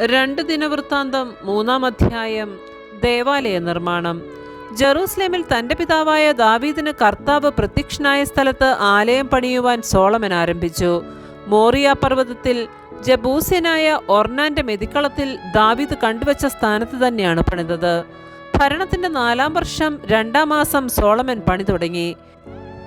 രണ്ട് ദിനവൃത്താന്തം മൂന്നാം അധ്യായം ദേവാലയ നിർമ്മാണം. ജെറൂസലേമിൽ തന്റെ പിതാവായ ദാവീദിന് കർത്താവ് പ്രത്യക്ഷനായ സ്ഥലത്ത് ആലയം പണിയുവാൻ സോളമൻ ആരംഭിച്ചു. മോറിയ പർവതത്തിൽ ജബൂസ്യനായ ഒർണാന്റെ മെതിക്കളത്തിൽ ദാവീദ് കണ്ടുവച്ച സ്ഥാനത്ത് തന്നെയാണ് പണിതത്. ഭരണത്തിന്റെ നാലാം വർഷം രണ്ടാം മാസം സോളമൻ പണി തുടങ്ങി.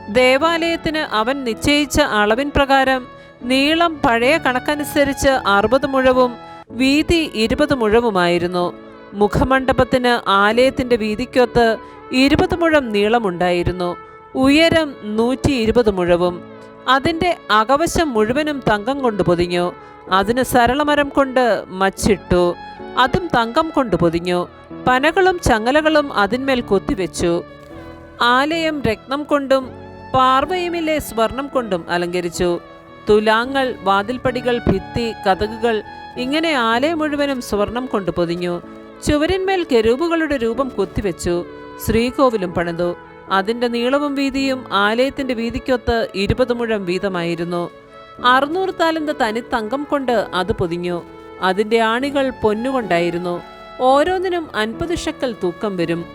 ദേവാലയത്തിന് അവൻ നിശ്ചയിച്ച അളവിൻ പ്രകാരം നീളം പഴയ കണക്കനുസരിച്ച് അറുപത് മുഴവും വീതി ഇരുപത് മുഴവുമായിരുന്നു. മുഖമണ്ഡപത്തിന് ആലയത്തിന്റെ വീതിക്കൊത്ത് ഇരുപത് മുഴം നീളമുണ്ടായിരുന്നു. ഉയരം നൂറ്റി ഇരുപത് മുഴവും. അതിന്റെ അകവശം മുഴുവനും തങ്കം കൊണ്ട് പൊതിഞ്ഞു. അതിന് സരളമരം കൊണ്ട് മച്ചിട്ടു. അതും തങ്കം കൊണ്ട് പൊതിഞ്ഞു. പനകളും ചങ്ങലകളും അതിന്മേൽ കൊത്തിവെച്ചു. ആലയം രക്തം കൊണ്ടും പാർവയമിലെ സ്വർണം കൊണ്ടും അലങ്കരിച്ചു. തുലാങ്ങൾ വാതിൽപ്പടികൾ ഭിത്തി കതകുകൾ ഇങ്ങനെ ആലയം മുഴുവനും സ്വർണം കൊണ്ട് പൊതിഞ്ഞു. ചുവരിന്മേൽ കെരൂപുകളുടെ രൂപം കൊത്തിവെച്ചു. ശ്രീകോവിലും പണിതു. അതിന്റെ നീളവും വീതിയും ആലയത്തിന്റെ വീതിക്കൊത്ത് ഇരുപത് മുഴം വീതമായിരുന്നു. അറുന്നൂറ് താലന്ത് തനിത്തങ്കം തങ്കം കൊണ്ട് അത് പൊതിഞ്ഞു. അതിന്റെ ആണികൾ പൊന്നുകൊണ്ടായിരുന്നു. ഓരോന്നിനും അൻപത് ഷക്കൽ തൂക്കം വരും.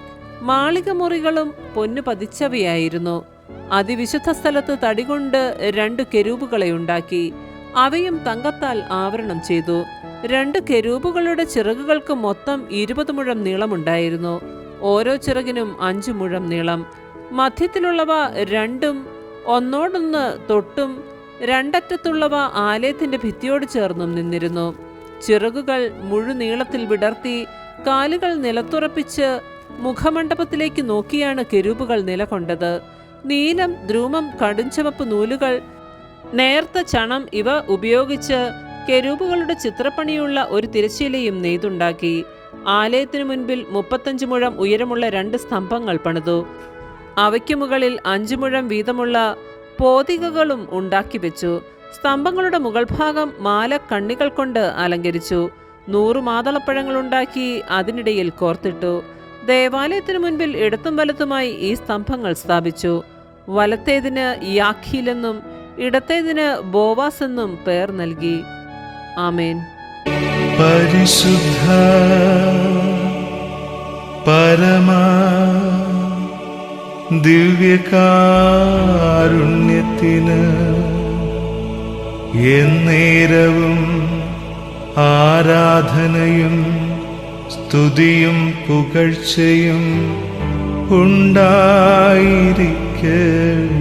മാളിക മുറികളും പൊന്നു പതിച്ചവയായിരുന്നു അതിവിശുദ്ധ സ്ഥലത്ത് തടികൊണ്ട് രണ്ട് കെരൂപുകളെ ഉണ്ടാക്കി അവയും തങ്കത്താൽ ആവരണം ചെയ്തു. രണ്ട് കെരൂപുകളുടെ ചിറകുകൾക്ക് മൊത്തം ഇരുപത് മുഴം നീളമുണ്ടായിരുന്നു. ഓരോ ചിറകിനും അഞ്ച് മുഴം നീളം. മധ്യത്തിലുള്ളവ രണ്ടും ഒന്നോടൊന്ന് തൊട്ടും രണ്ടറ്റത്തുള്ളവ ആലയത്തിന്റെ ഭിത്തിയോട് ചേർന്നും നിന്നിരുന്നു. ചിറകുകൾ മുഴുനീളത്തിൽ വിടർത്തി കാലുകൾ നിലത്തുറപ്പിച്ച് മുഖമണ്ഡപത്തിലേക്ക് നോക്കിയാണ് കെരൂപുകൾ നിലകൊണ്ടത്. നീലം ധ്രൂമം കടുംചുവപ്പ് നൂലുകൾ നേർത്ത ചണം ഇവ ഉപയോഗിച്ച് കെരൂപുകളുടെ ചിത്രപ്പണിയുള്ള ഒരു തിരശ്ശീലയും നെയ്തുണ്ടാക്കി. ആലയത്തിനു മുൻപിൽ മുപ്പത്തഞ്ച് മുഴം ഉയരമുള്ള രണ്ട് സ്തംഭങ്ങൾ പണിതു. അവയ്ക്ക് മുകളിൽ അഞ്ചു മുഴം വീതമുള്ള പോതികകളും ഉണ്ടാക്കി വെച്ചു. സ്തംഭങ്ങളുടെ മുകൾ ഭാഗം മാല കണ്ണികൾ കൊണ്ട് അലങ്കരിച്ചു. നൂറു മാതളപ്പഴങ്ങളുണ്ടാക്കി അതിനിടയിൽ കോർത്തിട്ടു. ദേവാലയത്തിനു മുൻപിൽ ഇടത്തും വലത്തുമായി ഈ സ്തംഭങ്ങൾ സ്ഥാപിച്ചു. വലത്തേതിന് യാഖീലെന്നും ഇടത്തേതിന് ബോവാസ് എന്നും പേർ നൽകി. ആമേൻ. പരിശുദ്ധ പരമാ ദിവ്യകാരുണ്യത്തിന് എന്നേരവും ആരാധനയും സ്തുതിയും പുകഴ്ചയും care.